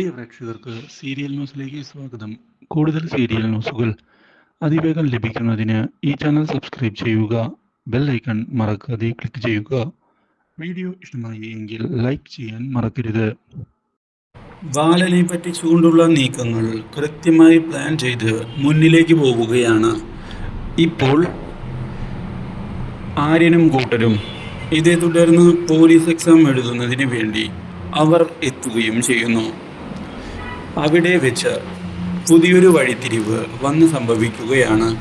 പ്രിയ പ്രേക്ഷകർക്ക് സീരിയൽ ന്യൂസിലേക്ക് സ്വാഗതം. കൂടുതൽ സീരിയൽ ന്യൂസുകൾ അതിവേഗം ലഭിക്കുന്നതിന് ഈ ചാനൽ സബ്സ്ക്രൈബ് ചെയ്യുക ബെൽ ഐക്കൺ മറക്കാതെ ക്ലിക്ക് ചെയ്യുക. വീഡിയോ ഇഷ്ടമായി എങ്കിൽ ലൈക്ക് ചെയ്യാൻ മറക്കരുത്. ബാലനെ പറ്റി ചൂണ്ടുള്ള നീക്കങ്ങൾ കൃത്യമായി പ്ലാൻ ചെയ്ത് മുന്നിലേക്ക് പോവുകയാണ്. ഇപ്പോൾ ആര്യനും കൂട്ടരും ഇതേ തുടർന്ന് പോലീസ് എക്സാം എഴുതുന്നതിന് വേണ്ടി അവർ എത്തുകയും ചെയ്യുന്നു. അവിടെ വെച്ച് പുതിയൊരു വഴിത്തിരിവ് വന്ന് സംഭവിക്കുകയാണ്.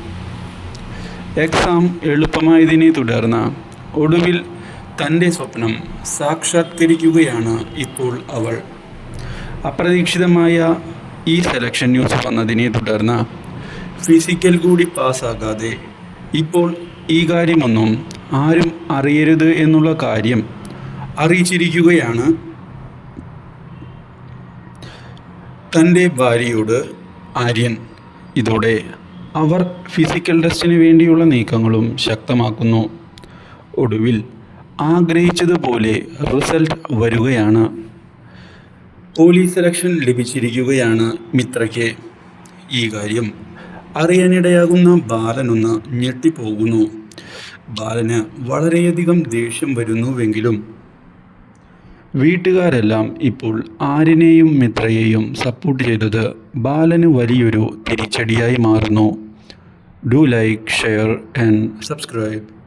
എക്സാം എളുപ്പമായതിനെ തുടർന്ന് ഒടുവിൽ തന്റെ സ്വപ്നം സാക്ഷാത്കരിക്കുകയാണ് ഇപ്പോൾ അവൾ. അപ്രതീക്ഷിതമായ ഈ സെലക്ഷൻ ന്യൂസ് വന്നതിനെ തുടർന്ന് ഫിസിക്കൽ കൂടി പാസ്സാകാതെ ഇപ്പോൾ ഈ കാര്യമൊന്നും ആരും അറിയരുത് എന്നുള്ള കാര്യം അറിയിച്ചിരിക്കുകയാണ് തന്റെ ഭാര്യയോട് ആര്യൻ ഇതോടെ അവർ ഫിസിക്കൽ ടെസ്റ്റിന് വേണ്ടിയുള്ള നീക്കങ്ങളും ശക്തമാക്കുന്നു. ഒടുവിൽ ആഗ്രഹിച്ചതുപോലെ റിസൾട്ട് വരികയാണ്. പോലീസ് സെലക്ഷൻ ലഭിച്ചിരിക്കുകയാണ് മിത്രയ്ക്ക്. ഈ കാര്യം അറിയാനിടയാകുന്ന ബാലനൊന്ന് ഞെട്ടിപ്പോകുന്നു. ബാലന് വളരെയധികം ദേഷ്യം വരുന്നുവെങ്കിലും വീട്ടുകാരെല്ലാം ഇപ്പോൾ ആരിനെയും മിത്രയെയും സപ്പോർട്ട് ചെയ്തത് ബാലന് വലിയൊരു തിരിച്ചടിയായി മാറുന്നു. Do like share and subscribe